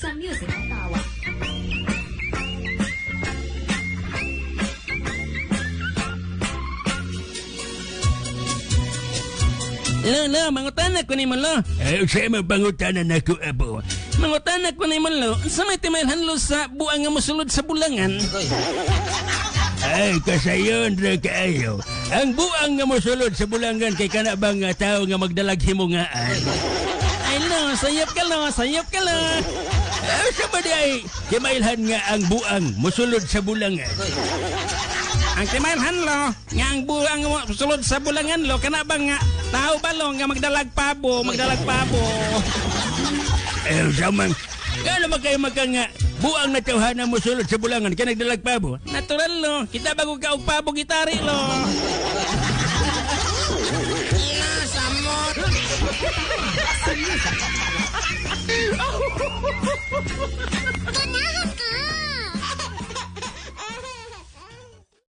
sa music ang tawa. Lo, lo, mangutan ko ni mo, lo. Ay, sa mapangutanan ako, abo. Mangutan ko ni mo, lo. Sa may timelhan, lo, sa buang nga mosulod sa bulangan. Ay, kasayon ra kaayo. Ang buang nga mosulod sa bulangan kay kana bang nga tao nga magdalag himungaan. Ay, lo, sayop ka, lo, sayop ka, lo. Ay kimailhan nga ang buang mosulod sa bulangan. Ang timelhan, lo, nga ang buang nga mosulod sa bulangan, lo, kana ba nga tao ba, lo, nga magdalag pabo, magdalag pabo. Ay, sa man, Kala ba kayo magka nga buang na tawhana mosulod sa bulangan kaya nagdalag pa mo? Natural, lo. Kita bago ka og pabo gitari, lo. Music ang tawa.